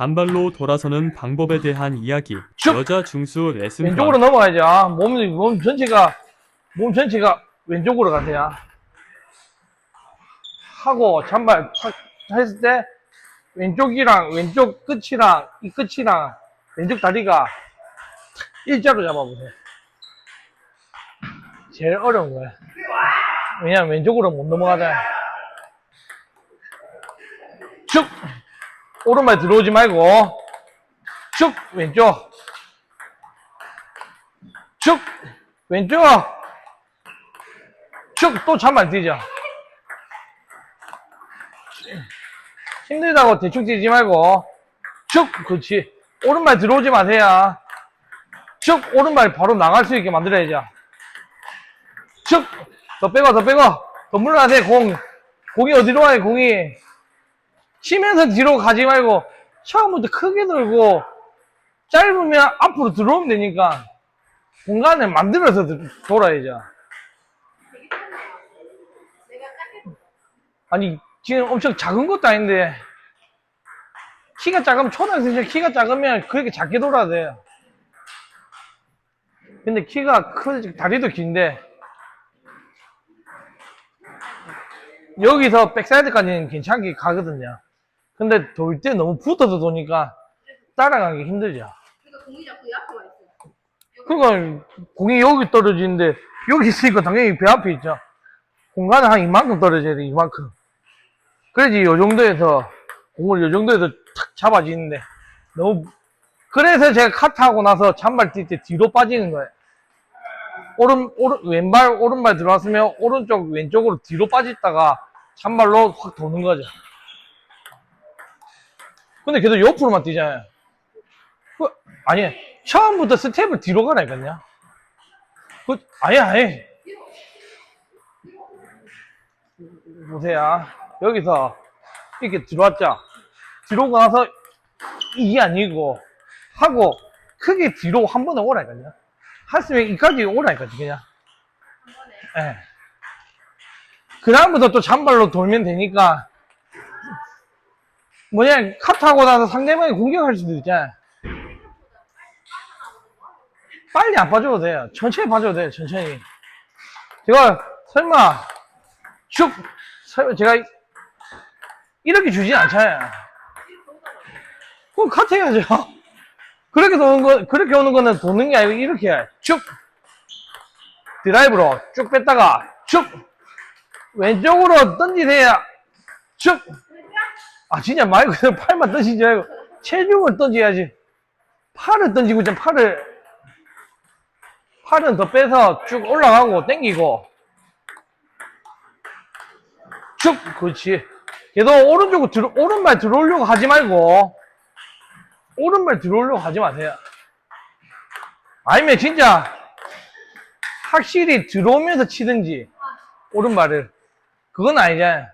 단발로 돌아서는 방법에 대한 이야기. 쭉! 여자 중수 레슨판. 왼쪽으로 넘어가야죠. 아, 몸, 몸 전체가, 몸 전체가 왼쪽으로 가세요. 하고, 잔발 탁 했을 때, 왼쪽이랑, 왼쪽 끝이랑, 이 끝이랑, 왼쪽 다리가 일자로 잡아보세요. 제일 어려운 거예요. 왜냐면 왼쪽으로 못 넘어가잖아요. 쭉! 오른발 들어오지 말고, 쭉! 왼쪽. 쭉 왼쪽. 쭉또 잠만 뛰죠. 힘들다고 대충 뛰지 말고. 쭉 그렇지. 오른발 들어오지 마세요. 쭉 오른발 바로 나갈 수 있게 만들어야죠. 쭉더 빼고 더 빼고. 더 물러나세요 공. 공이 어디로 가요 공이 치면서 뒤로 가지 말고 처음부터 크게 들고 짧으면 앞으로 들어오면 되니까 공간을 만들어서 들- 돌아야죠. 아니, 지금 엄청 작은 것도 아닌데, 키가 작으면, 초등학생 키가 작으면 그렇게 작게 돌아야 돼요. 근데 키가 크, 다리도 긴데, 여기서 백사이드까지는 괜찮게 가거든요. 근데 돌 때 너무 붙어서 도니까 따라가기 힘들죠. 그러니까 공이 자꾸 이 앞에 와 있어. 그러니까 공이 여기 떨어지는데 여기 있으니까 당연히 배 앞에 있죠. 공간은 한 이만큼 떨어져야 돼, 이만큼. 그래야지 요 정도에서 공을 요 정도에서 탁 잡아지는데 너무 그래서 제가 카트하고 나서 잔발 뛸 때 뒤로 빠지는 거예요. 오른 오른 왼발 오른발 들어왔으면 오른쪽 왼쪽으로 뒤로 빠졌다가 잔발로 확 도는 거죠. 근데 계속 옆으로만 뛰잖아요. 그, 아니, 처음부터 스텝을 뒤로 가라니까요. 그, 아니, 아니. 보세요. 여기서 이렇게 들어왔죠. 뒤로 가서 이게 아니고, 하고, 크게 뒤로 한 번에 오라니까요. 했으면 이까지 오라니까요, 그냥. 예. 그 다음부터 또 잔발로 돌면 되니까, 뭐냐, 카트하고 나서 상대방이 공격할 수도 있잖아요. 빨리 안 빠져도 돼요. 천천히 빠져도 돼요, 천천히. 제가, 설마, 쭉, 제가, 이렇게 주진 않잖아요. 그럼 카트 해야죠. 그렇게 도는 거, 그렇게 오는 거는 도는 게 아니고, 이렇게, 쭉, 드라이브로 쭉 뺐다가, 쭉, 왼쪽으로 던지세요. 쭉, 아, 진짜 말 그대로 팔만 던지지 말고, 체중을 던져야지. 팔을 던지고, 있잖아, 팔을. 팔은 더 빼서 쭉 올라가고 땡기고. 쭉 그렇지. 계속 오른쪽으로 들어, 오른발 들어오려고 하지 말고. 오른발 들어오려고 하지 마세요. 아니면 진짜 확실히 들어오면서 치든지 오른발을. 그건 아니잖아요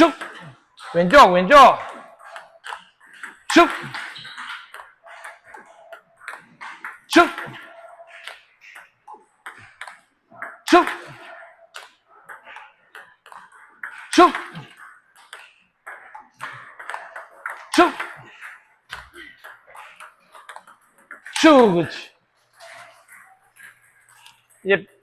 쭉 왼쪽 왼쪽 쭉 쭉! 쭉! 쭉! 쭉! 쭉! 그렇지. 이제